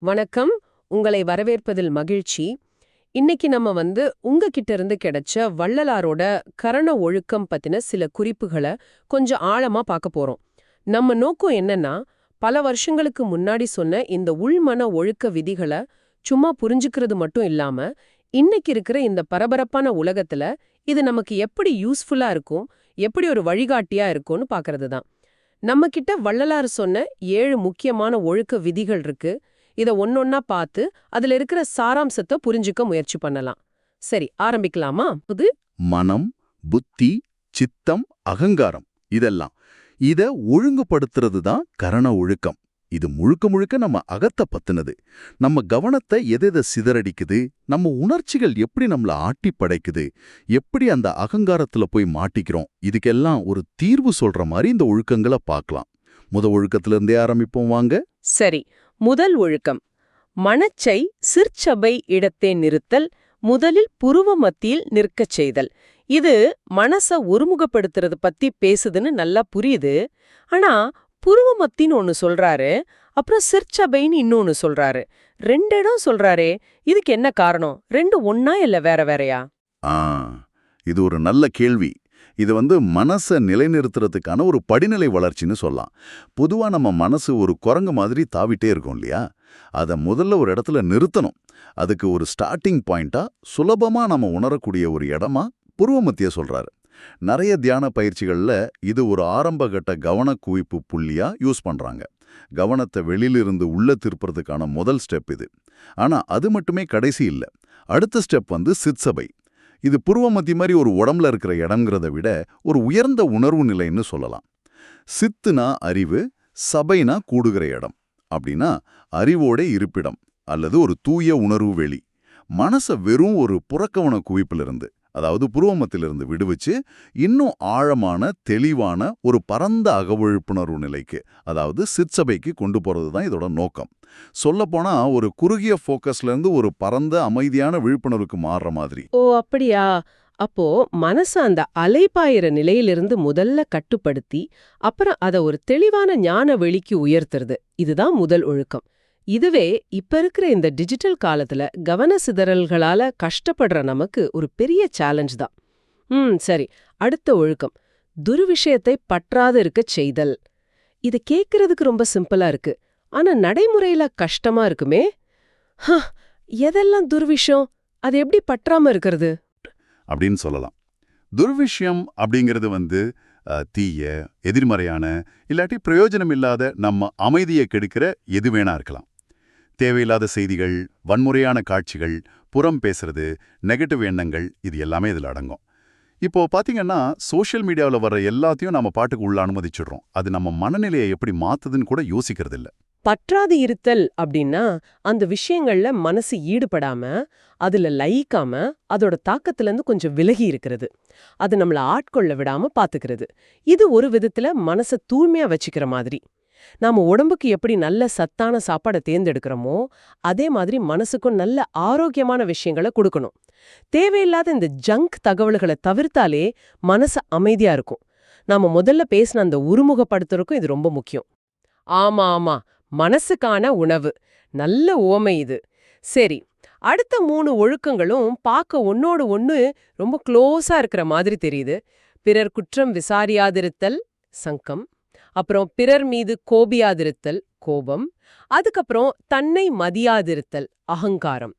வணக்கம். உங்களை வரவேற்பதில் மகிழ்ச்சி. இன்னைக்கு நம்ம வந்து உங்ககிட்ட இருந்து கிடைச்ச வள்ளலாரோட கரண ஒழுக்கம் பத்தின சில குறிப்புகளை கொஞ்சம் ஆழமா பார்க்க போறோம். நம்ம நோக்கம் என்னன்னா பல வருஷங்களுக்கு முன்னாடி சொன்ன இந்த உள்மன ஒழுக்க விதிகளை சும்மா புரிஞ்சுக்கிறது மட்டும் இல்லாம இன்னைக்கு இருக்கிற இந்த பரபரப்பான உலகத்துல இது நமக்கு எப்படி யூஸ்ஃபுல்லா இருக்கும் எப்படி ஒரு வழிகாட்டியா இருக்கும்னு பாக்குறது தான். நம்ம கிட்ட வள்ளலார் சொன்ன ஏழு முக்கியமான ஒழுக்க விதிகள் இருக்கு. இத ஒன்னொன்னா பார்த்து அதுல இருக்கிற சாராம்சத்தை புரிஞ்சுக்க முயற்சி பண்ணலாம். சரி ஆரம்பிக்கலாமா? புது? மனம் புத்தி சித்தம் அகங்காரம் இதெல்லாம். இத ஒழுங்குபடுத்துறது தான் கரண ஒழுக்கம். இது முழுக்க முழுக்க நம்ம அகத்தை பத்துனது. நம்ம கவனத்தை எதெத சிதறடிக்குது? நம்ம உணர்ச்சிகள் எப்படி நம்மள ஆட்டி படைக்குது? எப்படி அந்த அகங்காரத்துல போய் மாட்டிக்கிறோம்? இதுக்கெல்லாம் ஒரு தீர்வு சொல்ற மாதிரி இந்த ஒழுக்கங்களை பார்க்கலாம் முத ஒழுக்கத்துல இருந்தே ஆரம்பிப்போம் வாங்க. சரி முதல் ஒழுக்கம். மனச்சை சிற்சபை இடத்தே நிறுத்தல் முதலில் புருவ மத்தியில் நிற்கச் செய்தல். இது மனச ஒருமுகப்படுத்துறது பத்தி பேசுதுன்னு நல்லா புரியுது. ஆனா புருவ மத்தின்னு ஒன்னு சொல்றாரு அப்புறம் சிற்சபைன்னு இன்னொன்னு சொல்றாரு. ரெண்டு இடம் சொல்றாரே இதுக்கு என்ன காரணம்? ரெண்டு ஒன்னா இல்ல வேற வேறயா? ஆ இது ஒரு நல்ல கேள்வி. இது வந்து மனசை நிலைநிறுத்துறதுக்கான ஒரு படிநிலை வளர்ச்சின்னு சொல்லலாம். பொதுவா நம்ம மனசு ஒரு குரங்கு மாதிரி தாவிட்டே இருக்கும் இல்லையா? அதை முதல்ல ஒரு இடத்துல நிறுத்தணும். அதுக்கு ஒரு ஸ்டார்டிங் பாயிண்டாக சுலபமா நம்ம உணரக்கூடிய ஒரு இடமா புருவமத்திய சொல்றாரு. நிறைய தியான பயிற்சிகள்ல இது ஒரு ஆரம்பகட்ட கவன குவிப்பு புள்ளியா யூஸ் பண்றாங்க. கவனத்தை வெளியிலிருந்து உள்ள திருப்புறதுக்கான முதல் ஸ்டெப் இது. ஆனா அது மட்டுமே கடைசி இல்ல. அடுத்த ஸ்டெப் வந்து சிற்சபை. இது புருவமத்தி மாதிரி ஒரு உடம்புல இருக்கிற இடங்கிறத விட ஒரு உயர்ந்த உணர்வு நிலைன்னு சொல்லலாம். சித்துனா அறிவு சபைனா கூடுகிற இடம். அப்படின்னா அறிவோட இருப்பிடம் அல்லது ஒரு தூய உணர்வு வெளி. மனச வெறும் ஒரு புறக்கவன குவிப்பிலிருந்து அதாவது புருவமத்திலிருந்து விடுவிச்சு இன்னும் ஆழமான தெளிவான ஒரு பரந்த அகவிழிப்புணர்வு நிலைக்கு அதாவது சிற்சபைக்கு கொண்டு போகிறது தான் இதோட நோக்கம். சொல்லப்போனா ஒரு குறுகிய ஃபோக்கஸ்லேருந்து ஒரு பரந்த அமைதியான விழிப்புணர்வுக்கு மாறுற மாதிரி. ஓ அப்படியா? அப்போ மனச அந்த அலைப்பாயிற நிலையிலிருந்து முதல்ல கட்டுப்படுத்தி அப்புறம் அத ஒரு தெளிவான ஞான வெளிக்கு உயர்த்துறது. இதுதான் முதல் ஒழுக்கம். இதுவே இப்ப இருக்கிற இந்த டிஜிட்டல் காலத்துல கவன சிதறல்களால கஷ்டப்படுற நமக்கு ஒரு பெரிய சேலஞ்ச் தான். ம் சரி. அடுத்த ஒழுக்கம். துர்விஷயத்தை பற்றாது இருக்க செய்தல். இது கேக்குறதுக்கு ரொம்ப சிம்பிளா இருக்கு. ஆனா நடைமுறையில கஷ்டமா இருக்குமே? ஹ, எதெல்லாம் துர்விஷம் அது எப்படி பற்றாம இருக்கிறது? அப்படின்னு சொல்லலாம். துர்விஷயம் அப்படிங்கிறது வந்து தீய எதிர்மறையான இல்லாட்டி பிரயோஜனம் இல்லாத நம்ம அமைதியை கெடுக்கிற எது வேணா இருக்கலாம். தேவையில்லாத செய்திகள் வன்முறையான காட்சிகள் புறம் பேசுறது நெகட்டிவ் எண்ணங்கள் இது எல்லாமே இதில் அடங்கும். இப்போ பாத்தீங்கன்னா சோஷியல் மீடியாவில் வர்ற எல்லாத்தையும் நம்ம பாட்டுக்கு உள்ள அனுமதிச்சிடுறோம். அது நம்ம மனநிலையை எப்படி மாத்துதுன்னு கூட யோசிக்கிறது இல்ல பற்றாது இருத்தல் அப்படின்னா அந்த விஷயங்கள்ல மனசு ஈடுபடாம அதுல லயிக்காம அதோட தாக்கத்துல இருந்து கொஞ்சம் விலகி இருக்கிறது. அது நம்மள ஆட்கொள்ள விடாம பாத்துக்கிறது. இது ஒரு விதத்துல மனச தூய்மையா வச்சுக்கிற மாதிரி. நாம உடம்புக்கு எப்படி நல்ல சத்தான சாப்பாடை தேர்ந்தெடுக்கிறோமோ அதே மாதிரி மனசுக்கும் நல்ல ஆரோக்கியமான விஷயங்களை கொடுக்கணும். தேவையில்லாத இந்த ஜங்க் தகவல்களை தவிர்த்தாலே மனசு அமைதியா இருக்கும். நாம முதல்ல பேசின அந்த உருமுகப்படுத்துறதுக்கும் இது ரொம்ப முக்கியம். ஆமா ஆமா. மனசுக்கான உணவு. நல்ல உவமை இது. சரி அடுத்த மூணு ஒழுக்கங்களும் பார்க்க ஒன்னோடு ஒன்னு ரொம்ப க்ளோஸா இருக்கிற மாதிரி தெரியுது. பிறர் குற்றம் விசாரியாதிருத்தல் சங்கம். அப்புறம் பிறர் மீது கோபியாதிருத்தல் கோபம். அதுக்கப்புறம் தன்னை மதியாதிருத்தல் அகங்காரம்.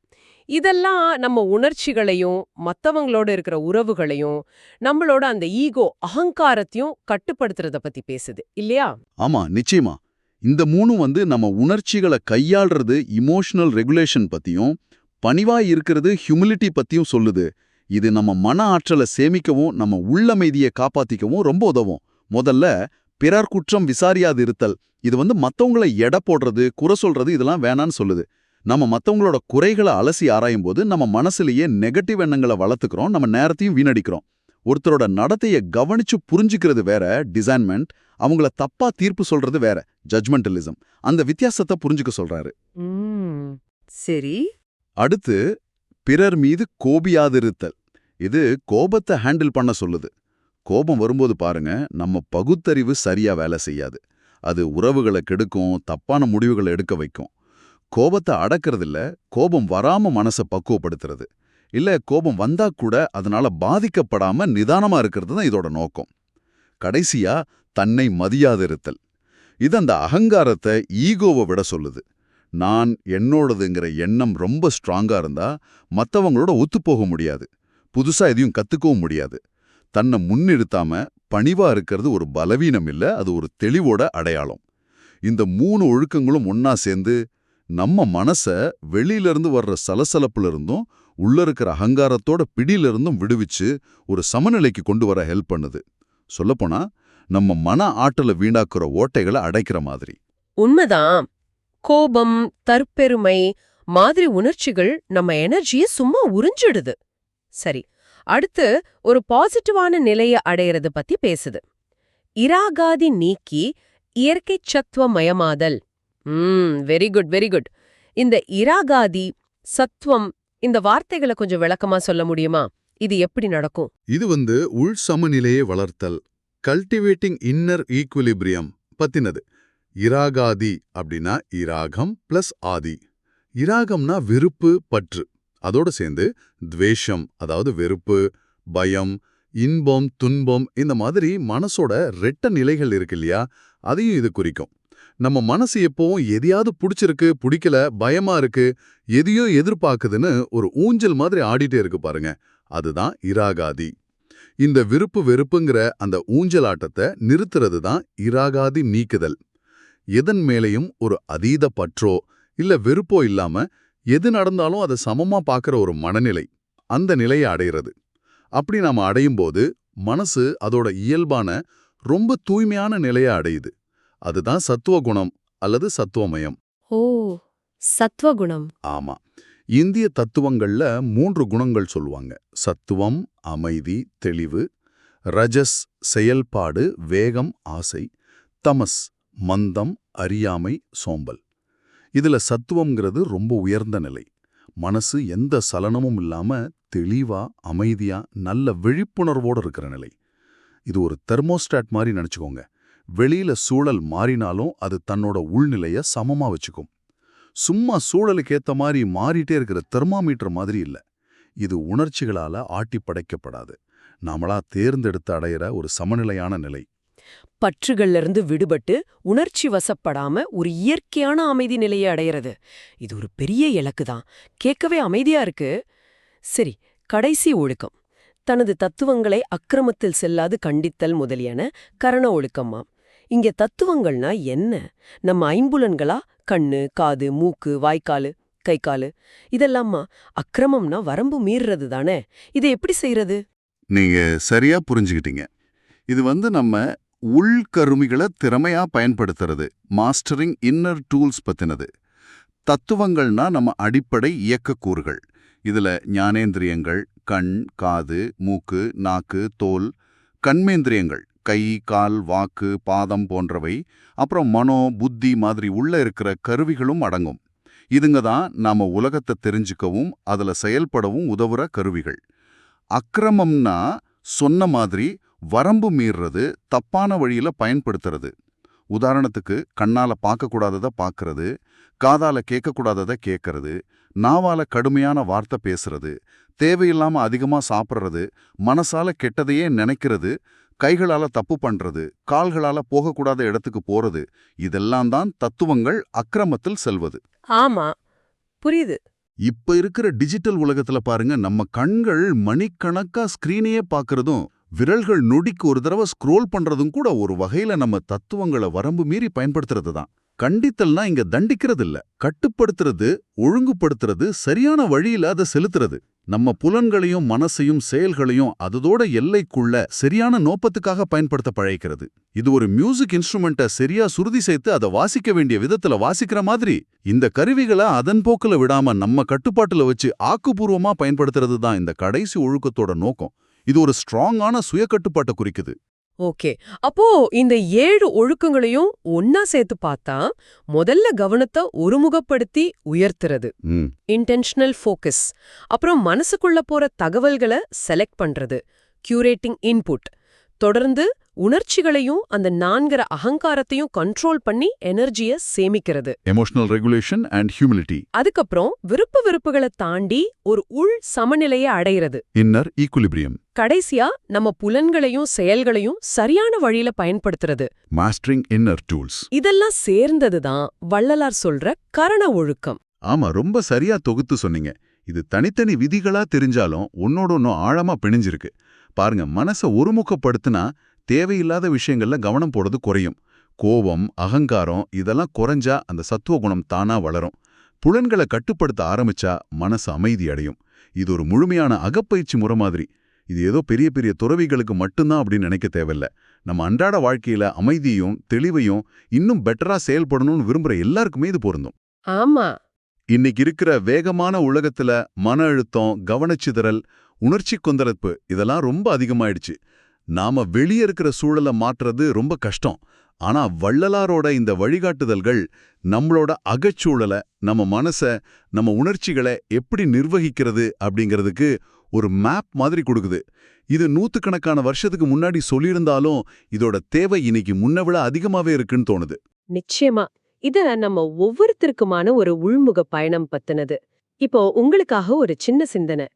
இதெல்லாம் நம்ம உணர்ச்சிகளையும் மத்தவங்களோட இருக்கிற உறவுகளையும் நம்மளோட அந்த ஈகோ அகங்காரத்தையும் கட்டுப்படுத்துறத பத்தி பேசுது இல்லையா? ஆமா நிச்சயமா. இந்த மூணும் வந்து நம்ம உணர்ச்சிகளை கையாள்றது இமோஷனல் ரெகுலேஷன் பத்தியும் பணிவா இருக்கிறது ஹியூமிலிட்டி பத்தியும் சொல்லுது. இது நம்ம மன ஆற்றலை சேமிக்கவும் நம்ம உள்ளமைதியை காப்பாத்திக்கவும் ரொம்ப உதவும். முதல்ல பிறர் குற்றம் விசாரியாது இருத்தல் இது வந்து மத்தவங்கள எடை போடுறது குறை சொல்றது இதெல்லாம் வேணான்னு சொல்லுது. நம்ம மத்தவங்களோட குறைகளை அலசி ஆராயும் போது நம்ம மனசுலயே நெகட்டிவ் எண்ணங்களை வளர்த்துக்கிறோம் நம்ம நேரத்தையும் வீணடிக்கிறோம். ஒருத்தரோட நடத்தையை கவனிச்சு புரிஞ்சுக்கிறது வேற டிசைன்மெண்ட் அவங்கள தப்பா தீர்ப்பு சொல்றது வேற ஜட்மெண்டலிசம் அந்த வித்தியாசத்தை புரிஞ்சுக்க சொல்றாரு. சரி. அடுத்து பிறர் மீது கோபியாதிருத்தல். இது கோபத்தை ஹேண்டில் பண்ண சொல்லுது. கோபம் வரும்போது பாருங்க நம்ம பகுத்தறிவு சரியா வேலை செய்யாது. அது உறவுகளை கெடுக்கும் தப்பான முடிவுகளை எடுக்க வைக்கும். கோபத்தை அடக்கிறதில்ல கோபம் வராம மனசை பக்குவப்படுத்துறது. இல்ல கோபம் வந்தா கூட அதனால பாதிக்கப்படாம நிதானமா இருக்கிறது தான் இதோட நோக்கம். கடைசியா தன்னை மதியாதிருத்தல். இது அந்த அகங்காரத்தை ஈகோவை விட சொல்லுது. நான் என்னோடதுங்கிற எண்ணம் ரொம்ப ஸ்ட்ராங்கா இருந்தா மத்தவங்களோட ஒத்துப்போக முடியாது. புதுசா எதையும் கத்துக்கவும் முடியாது. தன்னை முன்னிறுத்தாம பணிவா இருக்கிறது ஒரு பலவீனம் இல்ல அது ஒரு தெளிவோட அடையாளம். இந்த மூணு ஒழுக்கங்களும் ஒன்னா சேர்ந்து நம்ம மனச வெளியிலிருந்து வர்ற சலசலப்புல இருந்தும் உள்ள இருக்கிற அகங்காரத்தோட பிடியில இருந்தும் விடுவிச்சு ஒரு சமநிலைக்கு கொண்டு வர ஹெல்ப் பண்ணுது. சொல்லப்போனா நம்ம மன ஆற்றலை வீணாக்குற ஓட்டைகளை அடைக்கிற மாதிரி. உண்மைதான். கோபம் தற்பெருமை மாதிரி உணர்ச்சிகள் நம்ம எனர்ஜியை சும்மா உறிஞ்சிடுது. சரி அடுத்து ஒரு பாசிட்டிவான நிலைய அடையிறது பத்தி பேசுது. இராகாதி நீக்கி இயற்கை சத்துவமயமாதல். ம் வெரி குட் வெரி குட் இந்த இராகாதி சத்துவம் இந்த வார்த்தைகளை கொஞ்சம் விளக்கமா சொல்ல முடியுமா? இது எப்படி நடக்கும்? இது வந்து உள் சமநிலையை வளர்த்தல் கல்டிவேட்டிங் இன்னர் ஈக்குலிபிரியம் பத்தினது. இராகாதி அப்படின்னா இராகம் பிளஸ் ஆதி. இராகம்னா விருப்பு பற்று. அதோட சேர்ந்து துவேஷம் அதாவது வெறுப்பு பயம் இன்பம் துன்பம் இந்த மாதிரி மனசோட ரெட்ட நிலைகள் இருக்கு இல்லையா? அதையும் இது குறிக்கும். நம்ம மனசு எப்பவும் எதையாவது பிடிச்சிருக்கு பிடிக்கல பயமா இருக்கு எதையோ எதிர்பார்க்குதுன்னு ஒரு ஊஞ்சல் மாதிரி ஆடிட்டே இருக்கு பாருங்க. அதுதான் இராகாதி. இந்த விருப்பு வெறுப்புங்கிற அந்த ஊஞ்சலாட்டத்தை நிறுத்துறது தான் இராகாதி நீக்குதல். எதன் மேலையும் ஒரு அதீத பற்றோ இல்ல வெறுப்போ இல்லாம எது நடந்தாலும் அதை சமமா பார்க்கற ஒரு மனநிலை அந்த நிலையை அடையிறது. அப்படி நாம அடையும் போது மனசு அதோட இயல்பான ரொம்ப தூய்மையான நிலையை அடையுது. அதுதான் சத்துவ குணம் அல்லது சத்துவமயம். ஓ சத்வகுணம் ஆமா. இந்திய தத்துவங்கள்ல மூன்று குணங்கள் சொல்லுவாங்க. சத்துவம் அமைதி தெளிவு ரஜஸ் செயல்பாடு வேகம் ஆசை தமஸ் மந்தம் அறியாமை சோம்பல். இதுல சத்துவம்ங்கிறது ரொம்ப உயர்ந்த நிலை. மனசு எந்த சலனமும் இல்லாம தெளிவா அமைதியா நல்ல விழிப்புணர்வோட இருக்கிற நிலை. இது ஒரு தெர்மோஸ்டாட் மாதிரி நினைச்சுக்கோங்க. வெளியில சூழல் மாறினாலும் அது தன்னோட உள்நிலைய சமமா வச்சுக்கும். சும்மா சூழலுக்கு ஏத்த மாதிரி மாறிட்டே இருக்கிற தெர்மாமீட்டர் மாதிரி இல்ல. இது உணர்ச்சிகளால ஆட்டி படைக்கப்படாது நாமளா தேர்ந்தெடுத்து அடையிற ஒரு சமநிலையான நிலை. பற்றுகள்ல இருந்து விடுபட்டு உணர்ச்சி வசப்படாம ஒரு இயற்கையான அமைதி நிலையை அடையிறது. இது ஒரு பெரிய இலக்கு தான். கேட்கவே அமைதியா இருக்கு. சரி கடைசி ஒழுக்கம். தனது தத்துவங்களை அக்கிரமத்தில் செல்லாது கண்டித்தல் முதலியன கரண ஒழுக்கம்மா. இங்க தத்துவங்கள்னா என்ன? நம்ம ஐம்புலன்களா? கண்ணு காது மூக்கு வாய்க்காலு கை காலு இதெல்லாமா அக்கிரமம்னா வரம்பு மீறுறது தானே. இதை எப்படி செய்யறது நீங்க சரியா புரிஞ்சுக்கிட்டீங்க. இது வந்து நம்ம உள்கருமிகளை திறமையா பயன்படுத்துறது மாஸ்டரிங் இன்னர் டூல்ஸ் பத்தினது. தத்துவங்கள்னா நம்ம அடிப்படை இயக்கக்கூறுகள் இதுல ஞானேந்திரியங்கள் கண் காது மூக்கு நாக்கு தோல் கண்மேந்திரியங்கள் கை கால் வாக்கு பாதம் போன்றவை அப்புறம் மனோ புத்தி மாதிரி உள்ள இருக்கிற கருவிகளும் அடங்கும். இதுங்க தான் நாம உலகத்தை தெரிஞ்சுக்கவும் அதுல செயல்படவும் உதவுற கருவிகள். அக்கிரமம்னா சொன்ன மாதிரி வரம்பு மீறுறது தப்பான வழியில பயன்படுத்துறது. உதாரணத்துக்கு கண்ணால பார்க்கக்கூடாதத பார்க்கறது காதால கேட்கக்கூடாதத கேட்கறது நாவால கடுமையான வார்த்தை பேசுறது தேவையில்லாம அதிகமா சாப்பிட்றது மனசால கெட்டதையே நினைக்கிறது கைகளால தப்பு பண்றது கால்களால போகக்கூடாத இடத்துக்கு போறது இதெல்லாம் தான் தத்துவங்கள் அக்கிரமத்தில் செல்வது. ஆமா புரியுது. இப்ப இருக்கிற டிஜிட்டல் உலகத்துல பாருங்க நம்ம கண்கள் மணிக்கணக்கா ஸ்கிரீனையே பார்க்கறதும் விரல்கள் நொடிக்கு ஒரு தடவை ஸ்க்ரோல் பண்றதும் கூட ஒரு வகையில நம்ம தத்துவங்களை வரம்பு மீறி பயன்படுத்துறது தான். கண்டித்தல்னா இங்க தண்டிக்கிறது இல்ல கட்டுப்படுத்துறது ஒழுங்குபடுத்துறது சரியான வழியில அதை செலுத்துறது. நம்ம புலன்களையும் மனசையும் செயல்களையும் அதோட எல்லைக்குள்ள சரியான நோக்கத்துக்காக பயன்படுத்த பழகிக்கிறது. இது ஒரு மியூசிக் இன்ஸ்ட்ருமெண்ட்டை சரியா சுருதி சேர்த்து அதை வாசிக்க வேண்டிய விதத்துல வாசிக்கிற மாதிரி. இந்த கருவிகளை அதன் போக்கில் விடாம நம்ம கட்டுப்பாட்டுல வச்சு ஆக்கப்பூர்வமா பயன்படுத்துறது தான் இந்த கடைசி ஒழுக்கத்தோட நோக்கம். இது ஒரு ஸ்ட்ராங்கான சுய கட்டுப்பாட்டை குறிக்குது. ஓகே. அப்போ இந்த ஏழு ஒழுக்கங்களையும் ஒன்னா சேர்த்து பார்த்தா முதல்ல கவனத்தை ஒருமுகப்படுத்தி உயர்த்துறது. இன்டென்ஷனல் ஃபோக்கஸ் அப்புறம் மனசுக்குள்ள போற தகவல்களை செலக்ட் பண்றது. கியூரேட்டிங் இன்புட் தொடர்ந்து உணர்ச்சிகளையும் அந்த நான்கிற அகங்காரத்தையும் கண்ட்ரோல் பண்ணி எனர்ஜிய சேமிக்கிறது. எமோஷனல் ரெகுலேஷன் அண்ட் ஹியூமிலிட்டி அதுக்கப்புறம் விருப்பு வெறுப்புகளை தாண்டி ஒரு உள் சமநிலையை அடையிறது. இன்னர் ஈக்குலிபிரியம் கடைசியா நம்ம புலன்களையும் செயல்களையும் சரியான வழியில பயன்படுத்துறது. மாஸ்டரிங் இன்னர் டூல்ஸ் இதெல்லாம் சேர்ந்ததுதான் வள்ளலார் சொல்ற கரண ஒழுக்கம். ஆமா ரொம்ப சரியா தொகுத்து சொன்னீங்க. இது தனித்தனி விதிகளா தெரிஞ்சாலும் ஒன்னோட ஒன்னும் ஆழமா பிணைஞ்சிருக்கு. பாருங்க மனச ஒருமுகப்படுத்தினா தேவையில்லாத விஷயங்கள்ல கவனம் போடுறது குறையும். கோபம் அகங்காரம் இதெல்லாம் குறைஞ்சா அந்த சத்துவ குணம் தானா வளரும். புலன்களை கட்டுப்படுத்த ஆரம்பிச்சா மனசு அமைதி அடையும். இது ஒரு முழுமையான அகப்பயிற்சி முறை மாதிரி. இது ஏதோ பெரிய பெரிய துறவிகளுக்கு மட்டும்தான் அப்படின்னு நினைக்க தேவையில்ல. நம்ம அன்றாட வாழ்க்கையில அமைதியும் தெளிவையும் இன்னும் பெட்டரா செயல்படணும்னு விரும்புற எல்லாருக்குமே இது பொருந்தும். ஆமா. இன்னைக்கு இருக்கிற வேகமான உலகத்துல மன அழுத்தம் கவனச்சிதறல் உணர்ச்சி கொந்தளிப்பு இதெல்லாம் ரொம்ப அதிகமாயிடுச்சு. நாம வெளியே இருக்கிற சூழலை மாற்றுறது ரொம்ப கஷ்டம். ஆனா வள்ளலாரோட இந்த வழிகாட்டுதல்கள் நம்மளோட அகச்சூழலை நம்ம மனச நம்ம உணர்ச்சிகளை எப்படி நிர்வகிக்கிறது அப்படிங்கிறதுக்கு ஒரு மேப் மாதிரி கொடுக்குது. இது நூத்துக்கணக்கான வருஷத்துக்கு முன்னாடி சொல்லியிருந்தாலும் இதோட தேவை இன்னைக்கு முன்ன விட அதிகமாவே இருக்குன்னு தோணுது. நிச்சயமா. இத நம்ம ஒவ்வொருத்தருக்குமான ஒரு உள்முக பயணம் பத்தினது. இப்போ உங்களுக்காக ஒரு சின்ன சிந்தனை.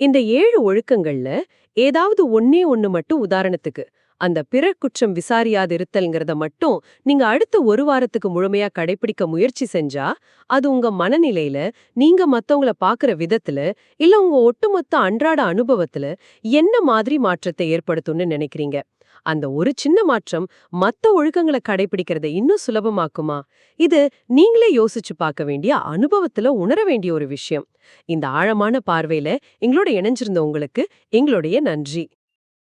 இந்த ஏழு ஒழுக்கங்கள்ல ஏதாவது ஒன்னே ஒன்னு மட்டும் உதாரணத்துக்கு. அந்த பிறர் குற்றம் விசாரியாதிருத்தல்ங்கிறத மட்டும் நீங்க அடுத்த ஒரு வாரத்துக்கு முழுமையா கடைபிடிக்க முயற்சி செஞ்சா அது உங்க மனநிலையில நீங்க மத்தவங்கள பாக்குற விதத்துல இல்ல உங்க ஒட்டுமொத்த அன்றாட அனுபவத்துல என்ன மாதிரி மாற்றத்தை ஏற்படுத்தும்னு நினைக்கிறீங்க? அந்த ஒரு சின்ன மாற்றம் மத்த ஒழுக்கங்களை கடைபிடிக்கிறத இன்னும் சுலபமாக்குமா? இது நீங்களே யோசிச்சு பார்க்க வேண்டிய அனுபவத்துல உணர வேண்டிய ஒரு விஷயம். இந்த ஆழமான பார்வையில எங்களோட இணைஞ்சிருந்த உங்களுக்கு எங்களுடைய நன்றி.